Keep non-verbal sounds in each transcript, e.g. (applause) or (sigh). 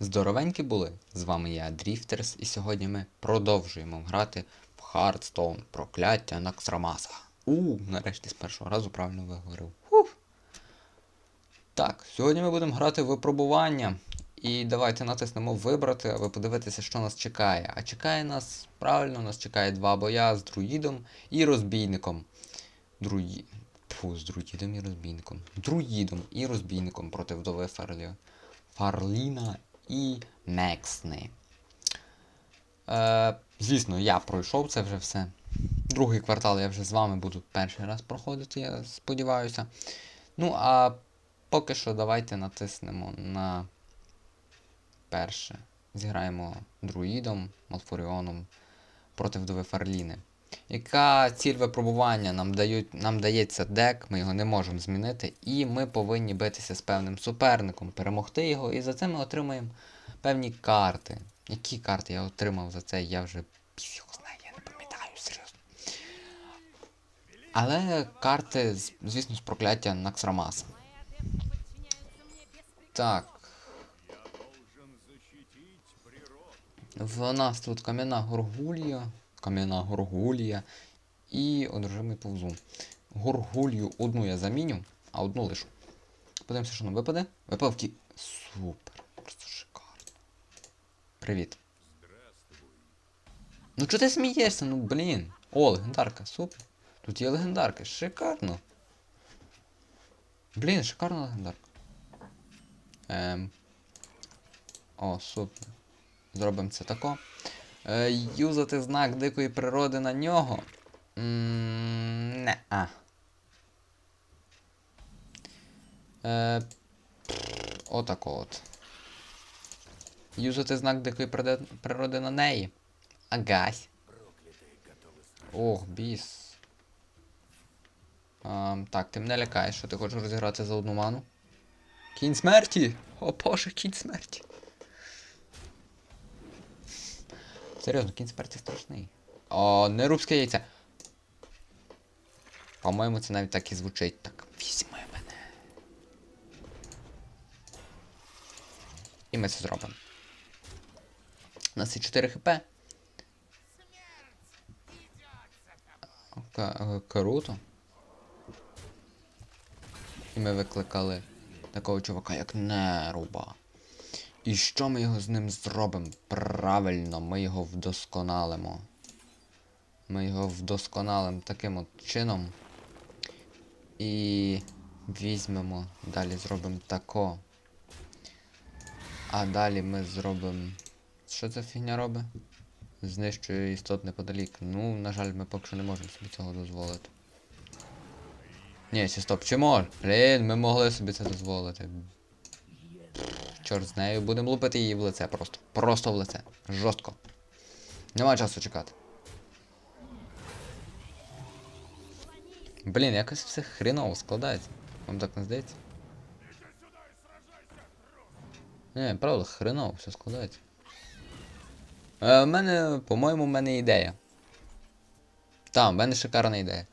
Здоровенькі були! З вами я, Дріфтерс, і сьогодні ми продовжуємо грати в Hearthstone Прокляття Наксрамаса. У, нарешті з першого разу правильно виговорив. Фух. Так, сьогодні ми будемо грати в випробування. І давайте натиснемо вибрати, аби подивитися, що нас чекає. А чекає нас, правильно, нас чекає два боя з друїдом і розбійником. Друї... Фу, з друїдом і розбійником. Друїдом і розбійником проти вдови Фарлі... Фарліна і Мексни. Е, звісно, я пройшов це вже все. Другий квартал я вже з вами буду перший раз проходити, я сподіваюся. Ну, а поки що давайте натиснемо на перше. Зіграємо друїдом, Малфоріоном проти вдови Фарліни. Яка ціль випробування? Нам дають, нам дається дек, ми його не можемо змінити, і ми повинні битися з певним суперником, перемогти його, і за це ми отримаємо певні карти. Які карти я отримав за це, я вже його знаю, я не пам'ятаю, серйозно. Але карти, звісно, з прокляття Наксрамаса. Так. В нас тут кам'яна горгулія, кам'яна горгулія і одержимий повзун. Горгулью одну я заміню, а одну лишу. Подивимося, що нам випаде. Випав кі. Супер. Просто шикарно. Привіт. Ну чого ти смієшся? Ну блін. О, легендарка, супер. Тут є легендарка, шикарно. Блін, шикарна легендарка. Ем. О, супер. Зробимо це тако. Е, юзати знак дикої природи на нього. М, Не. А. Е, отако от. Юзати знак дикої природи, на неї. Агась. Ох, біс. А, так, ти мене лякаєш, що ти хочеш розіграти за одну ману. Кінь смерті! О боже, кінь смерті. Серйозно, кінь смерті страшний. О, не рубське яйце. По-моєму, це навіть так і звучить. Так, візьми мене. І ми це зробимо. У нас є 4 хп. К- е, Круто. І ми викликали такого чувака, як Неруба. І що ми його з ним зробимо? Правильно, ми його вдосконалимо. Ми його вдосконалимо таким от чином. І візьмемо, далі зробимо тако. А далі ми зробимо. Що ця фігня робить? Знищує істот неподалік. Ну, на жаль, ми поки що не можемо собі цього дозволити. Ні, ще стоп, чи мож? Блін, ми могли собі це дозволити. Чорт з нею, будемо лупити її в лице просто. Просто в лице. Жорстко. Нема часу чекати. Блін, якось все хреново складається. Вам так не здається? Не, правда, хреново все складається. Е, в мене, по-моєму, в мене ідея. Там, в мене шикарна ідея.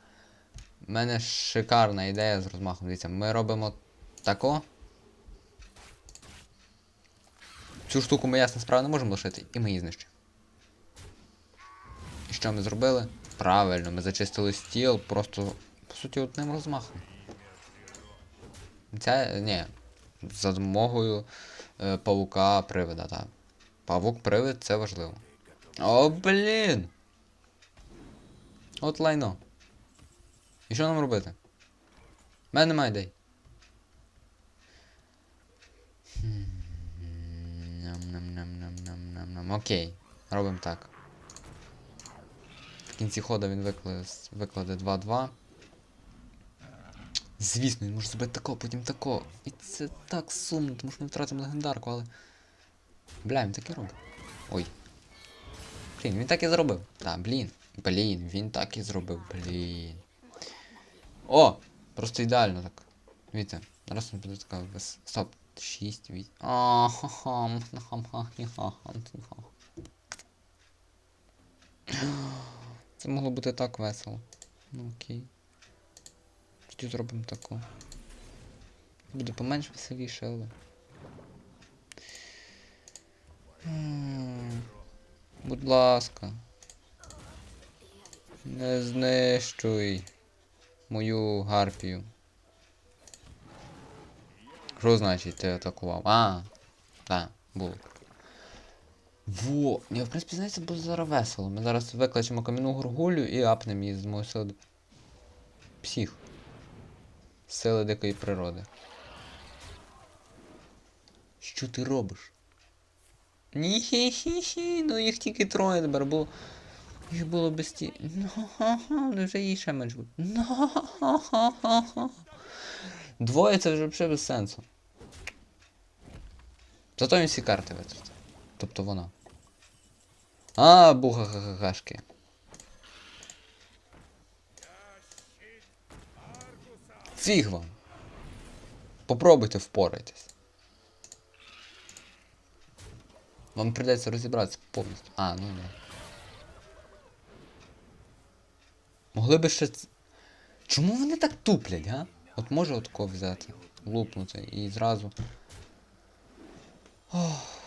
У мене шикарна ідея з розмахом. Дивіться, ми робимо тако. Цю штуку ми ясно справа не можемо лишити, і ми її знищимо. І що ми зробили? Правильно, ми зачистили стіл просто, по суті, одним розмахом. Ця. ні. За допомогою е, павука привида, так. Павук привид це важливо. О, блін! От лайно. І що нам робити? У мене немає ідей. Окей, робимо так. В кінці ходу він викладе, викладе 2-2. Звісно, він може зробити тако, потім тако. І це так сумно, тому що ми втратимо легендарку, але. Бля, він так і робить. Ой. Блін, він так і зробив. Так, блін. Блін, він так і зробив, блін. О! Просто ідеально так. Дивіться, зараз він буде така вес... Стоп. 6, 8. А, ха-ха, Це могло бути так весело. Ну окей. Тоді зробимо таку. Буде поменш веселіше, але. Будь ласка. Не знищуй мою гарпію. Що значить ти атакував? А, так, було. Во! Ні, в принципі, знаєте, буде зараз весело. Ми зараз викличемо кам'яну горгулю і апнемо її з мого сили. Псих. Сили дикої природи. Що ти робиш? Ні-хі-хі-хі, ну їх тільки троє тепер було. Їх було без ті. Ну, ха-ха, ну вже їй ще менш буде. Ну, ха-ха-ха-ха. Двоє це вже взагалі без сенсу. Зато він всі карти витратив. Тобто вона. А, буха-ха-ха-хашки. Фіг вам. Попробуйте впорайтесь. Вам придеться розібратися повністю. А, ну да. Могли би ще. Чому вони так туплять, га? От може отако взяти, лупнути і зразу. Ох.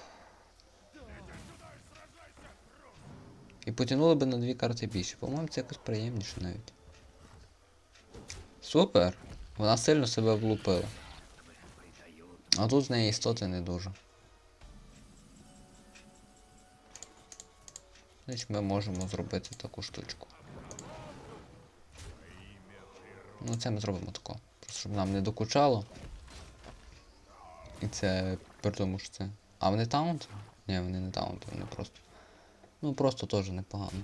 І потягнули би на дві карти більше. По-моєму, це якось приємніше навіть. Супер! Вона сильно себе влупила. А тут з неї істоти не дуже. Значить ми можемо зробити таку штучку. Ну це ми зробимо тако. Щоб нам не докучало. І це при тому що це. А вони таунт? Ні, вони не таунт, вони просто. Ну просто теж непогано.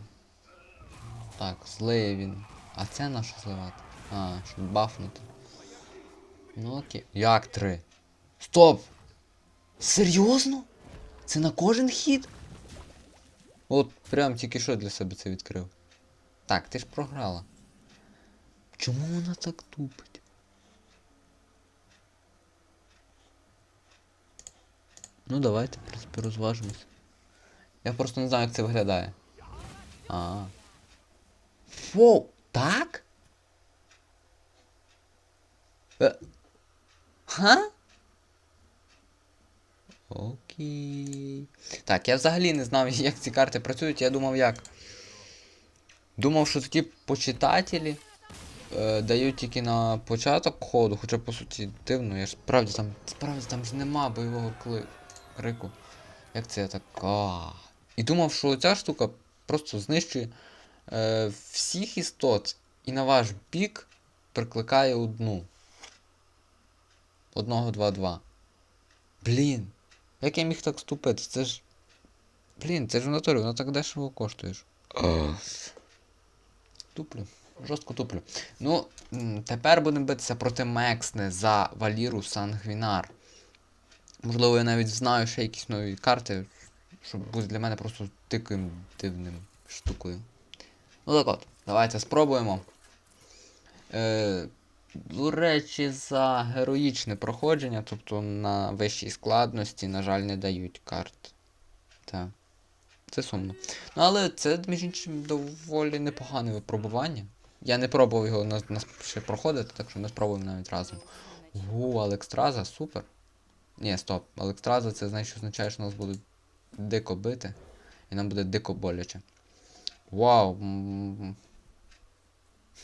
Так, злиє він. А це на що зливати? А, щоб бафнути. Ну окей. Як три? Стоп! Серйозно? Це на кожен хід? От прям тільки що для себе це відкрив. Так, ти ж програла. Чому вона так тупить? Ну давайте, в принципі, розважимось. Я просто не знаю, як це виглядає. А. Фу, так? Е. Ха? Окей. Так, я взагалі не знав, (laughs) як ці карти працюють, я думав як. Думав, що такі почитателі е, дають тільки на початок ходу, хоча по суті дивно, я ж справді там. Справді там ж нема бойового кли... крику. Як це я так. А. І думав, що ця штука просто знищує е, всіх істот і на ваш бік прикликає одну. Одного, два, два. Блін. Як я міг так ступити? Це ж. Блін, це ж в натурі, воно так дешево коштує. ж. Туплю. Жорстко туплю. Ну, тепер будемо битися проти Мексне за Валіру Сангвінар. Можливо, я навіть знаю ще якісь нові карти, щоб бути для мене просто диким дивним штукою. Ну так от, давайте спробуємо. Е, до речі, за героїчне проходження, тобто на вищій складності, на жаль, не дають карт. Так. Це сумно. Ну, але це, між іншим, доволі непогане випробування. Я не пробував його на, на, ще проходити, так що ми спробуємо навіть разом. Ого, Алекстраза, супер. Ні, стоп. Алекстраза це значить, що означає, що нас будуть дико бити. І нам буде дико боляче. Вау.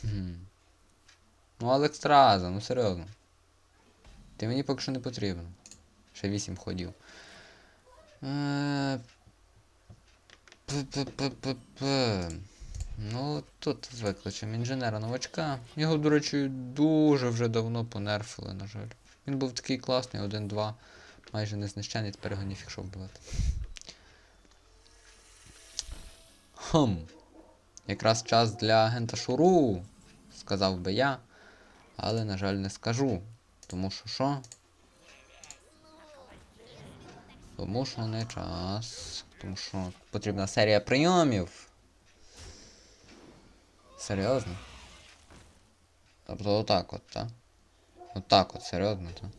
Хм. Ну, Алекстраза, ну серйозно. Ти мені поки що не потрібен. Ще 8 ходів. Е. Ну, тут з викличем інженера новачка. Його, до речі, дуже вже давно понерфили, на жаль. Він був такий класний, 1-2, майже незнищений, тепер його ніфіг що вбивати. Хм. Якраз час для агента Шуру, сказав би я. Але, на жаль, не скажу. Тому що що? Тому що не час. Тому що потрібна серія прийомів. Серйозно? Тобто отак от, так? Отак от, серйозно, так?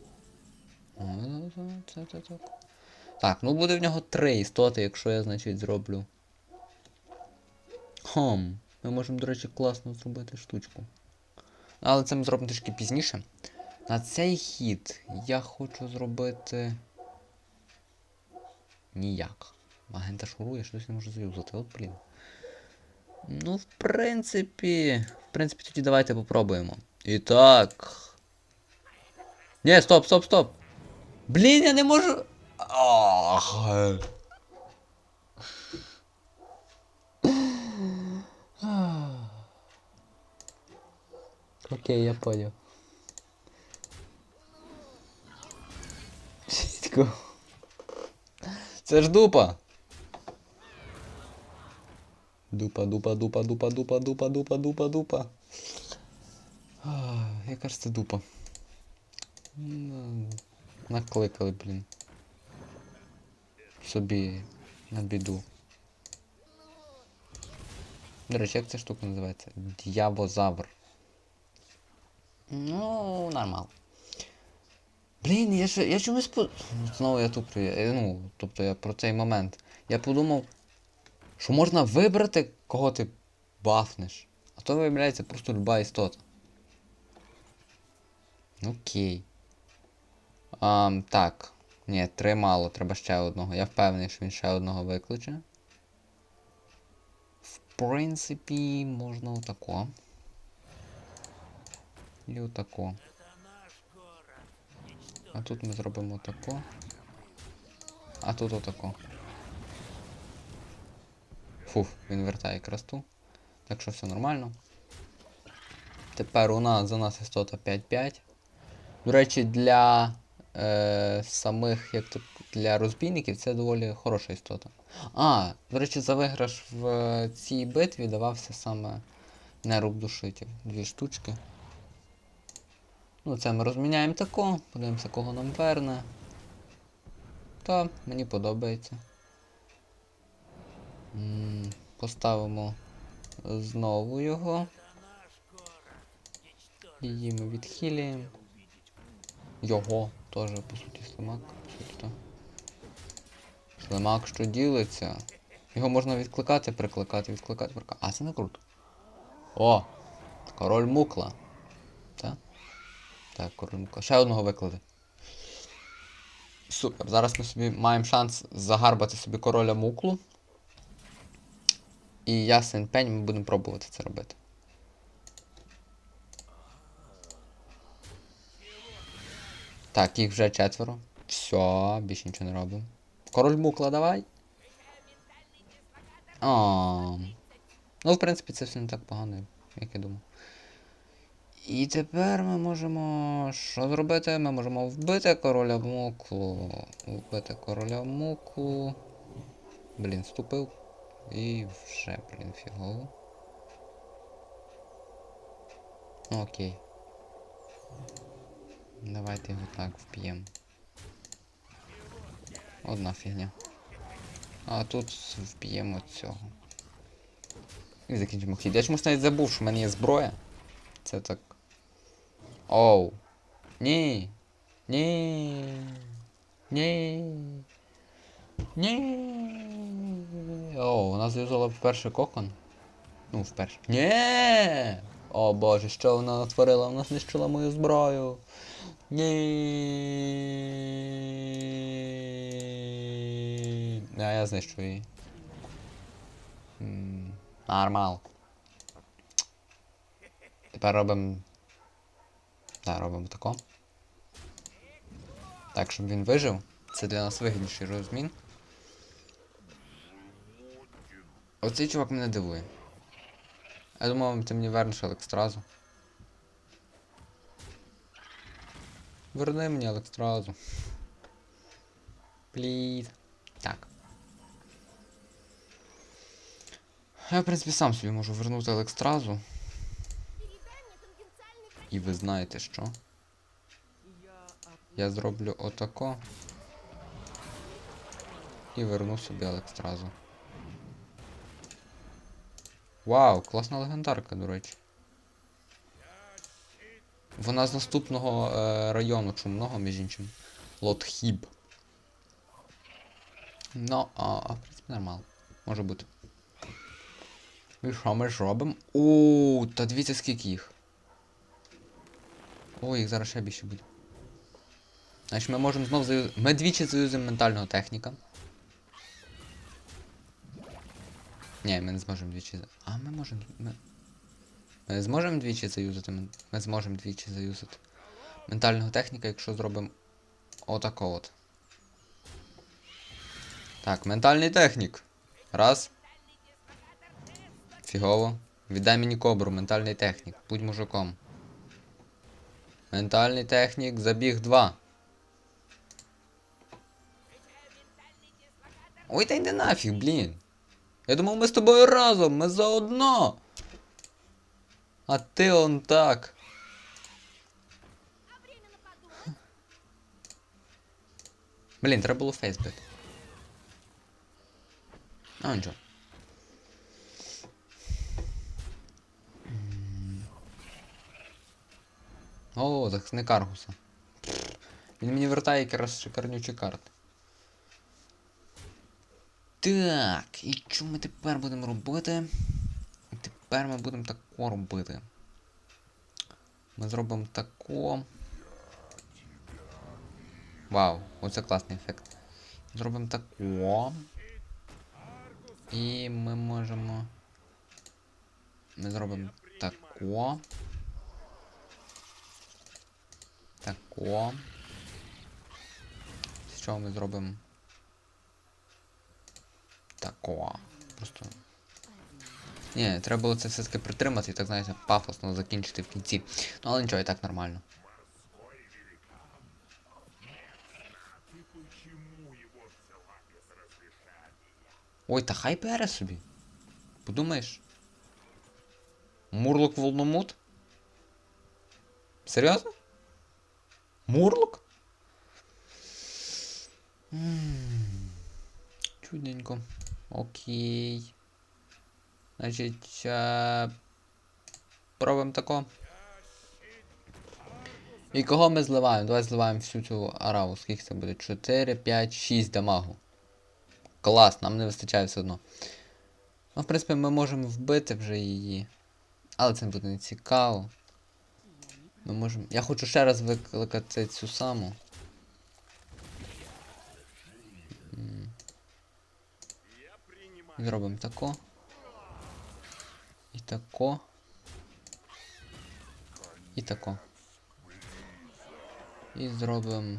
Ну, це так. Ну буде в нього три істоти, якщо я, значить, зроблю. Хм. Ми можемо, до речі, класно зробити штучку. Але це ми зробимо трішки пізніше. На цей хід я хочу зробити. Ніяк. Агента шурує, щось не можу заюзати, от блін. Ну, в принципі. В принципі, тоді давайте попробуємо. І так. Ні, стоп, стоп, стоп. Блін, я не можу. Ах. Окей, я понял. Чітко. Це ж дупа. Дупа, дупа, дупа, дупа, дупа, дупа, дупа, дупа, дупа. Яка ж це дупа? Накликали, блін. Собі на біду. До речі, як ця штука називається? Д'явозавр. Ну, нормал. Блін, я ж я чомусь по... Знову я туплю. Ну, тобто я про цей момент. Я подумав, що можна вибрати, кого ти бафнеш. А то виявляється просто люба істота. Окей. Um, так. Ні, три мало, треба ще одного. Я впевнений, що він ще одного викличе. В принципі, можна отако. І отако. А тут ми зробимо тако. А тут отако. Фуф, він вертає красту. Так що все нормально. Тепер у нас за нас істота 5-5. До речі, для е, самих, як то для розбійників, це доволі хороша істота. А, до речі, за виграш в е, цій битві давався саме неруб душитель. Дві штучки. Ну, це ми розміняємо тако, подивимося, кого нам верне. Та, мені подобається. Поставимо знову його. Її ми відхилюємо. Його теж, по суті, слимак. Слимак, що ділиться. Його можна відкликати, прикликати, відкликати, прикликати. А, це не круто. О! Король мукла. Так? Так, король мукла. Ще одного виклади. Супер. Зараз ми собі маємо шанс загарбати собі короля муклу. І ясен пень, ми будемо пробувати це робити. Так, їх вже четверо. Все, більше нічого не робимо. Король мукла, давай. А. Ну, в принципі, це все не так погано, як я думав. І тепер ми можемо. Що зробити? Ми можемо вбити короля муклу. Вбити короля муклу. Блін, вступив. І вже, блін, фігово. Окей. Давайте його так вп'ємо. Одна фігня. А тут вп'ємо цього. І закінчимо хід. Я чомусь навіть забув, що в мене є зброя. Це так. Оу. Ні. Ні. Ні. Ні. О, у нас зв'язала вперше кокон. Ну, вперше. Ні. О боже, що вона натворила? Вона знищила мою зброю. Ні. А я знищу її. Нормал. Тепер робимо. Так, робимо тако. Так, щоб він вижив. Це для нас вигідніший розмін. Оцей чувак мене дивує. Я думав, ти мені вернеш Елекстразу. Верни мені Елекстразу. Пліз. Так. Я, в принципі, сам собі можу вернути Елекстразу. І ви знаєте що? Я зроблю отако. І верну собі Елекстразу. Вау, класна легендарка, до речі. Вона з наступного е, району чумного, між іншим. Лотхіб. Ну, а, а в принципі нормально. Може бути. І що ми ж робимо? О, та дивіться скільки їх. О, їх зараз ще більше буде. Значить ми можемо знову заюзати. Ми двічі заюзимо ментального техніка. Ні, ми не зможемо двічі. за- А ми можемо. Ми... ми зможемо двічі заюзати? Ми, ми зможемо двічі заюзати. Ментального техніка, якщо зробимо отако от. Так, ментальний технік. Раз. Фігово. Віддай мені кобру, ментальний технік. Будь мужиком. Ментальний технік, забіг 2. Ой, та йди нафіг, блін. Я думав, ми з тобою разом, ми заодно. А ти он так. Блін, треба було фейс бити. А, нічого. О, захисник Аргуса. Він мені вертає якраз шикарнючі карти. Так, і що ми тепер будемо робити? Тепер ми будемо тако робити. Ми зробимо тако. Вау, оце класний ефект. Зробимо тако. І ми можемо. Ми зробимо тако. Тако. З чого ми зробимо? Тако. Просто. Ні, треба було це все-таки притримати і так, знаєте, пафосно закінчити в кінці. Ну але нічого, і так нормально. Ой, та хай бере собі. Подумаєш? Мурлок волномут? Серйозно? Мурлок? М, Чудненько. Окей. Значить, е, пробуємо тако. І кого ми зливаємо? Давай зливаємо всю цю араву. Скільки це буде? 4, 5, 6 дамагу. Клас, нам не вистачає все одно. Ну, в принципі, ми можемо вбити вже її. Але це буде не цікаво. Ми можемо. Я хочу ще раз викликати цю саму. Зробимо тако. І тако. І тако. І зробимо.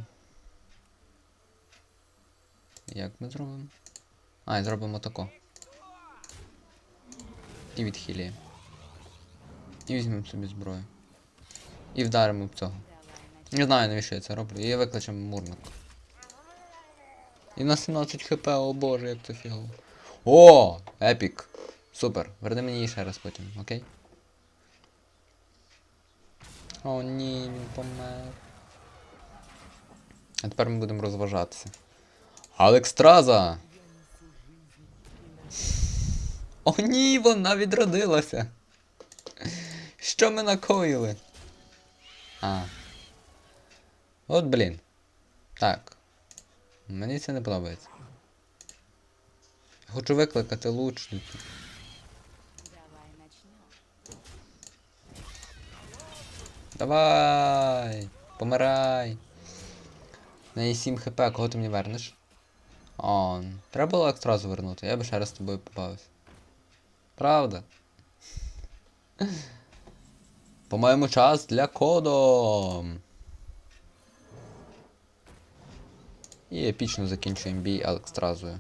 Як ми зробимо? А, і зробимо тако. І відхилюємо. І візьмемо собі зброю. І вдаримо в цього. Не знаю, навіщо я це роблю. І викличемо мурник. І на 17 хп, о боже, як це фігово. О! Епік! Супер. Верни мені її ще раз потім, окей? О, ні, він помер. А тепер ми будемо розважатися. Алекстраза! О, ні, вона відродилася. Що ми накоїли? А. От блін. Так. Мені це не подобається. Хочу викликати лучницю. Давай! Помирай! На неї 7 хп, кого ти мені вернеш? О, треба було екстразу вернути, я би ще раз з тобою побавився. Правда? По-моєму, час для коду. І епічно закінчуємо бій Алекстразою.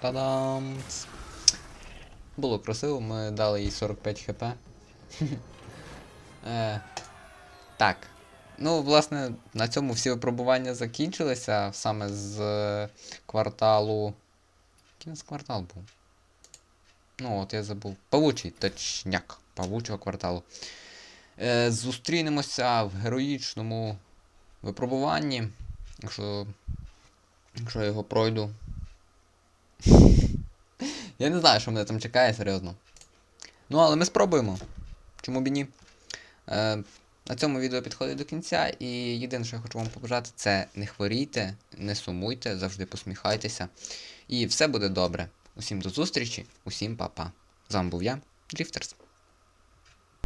Та-дам! Було красиво, ми дали їй 45 хп. Е, так. Ну, власне, на цьому всі випробування закінчилися саме з е, кварталу. Який нас квартал був? Ну, от я забув. Павучий точняк павучого кварталу. Е, зустрінемося в героїчному випробуванні. Якщо. Якщо я його пройду. Я не знаю, що мене там чекає, серйозно. Ну, але ми спробуємо. Чому б і ні? Е, на цьому відео підходить до кінця, і єдине, що я хочу вам побажати, це не хворійте, не сумуйте, завжди посміхайтеся. І все буде добре. Усім до зустрічі, усім па-па. З вами був я, Дріфтерс.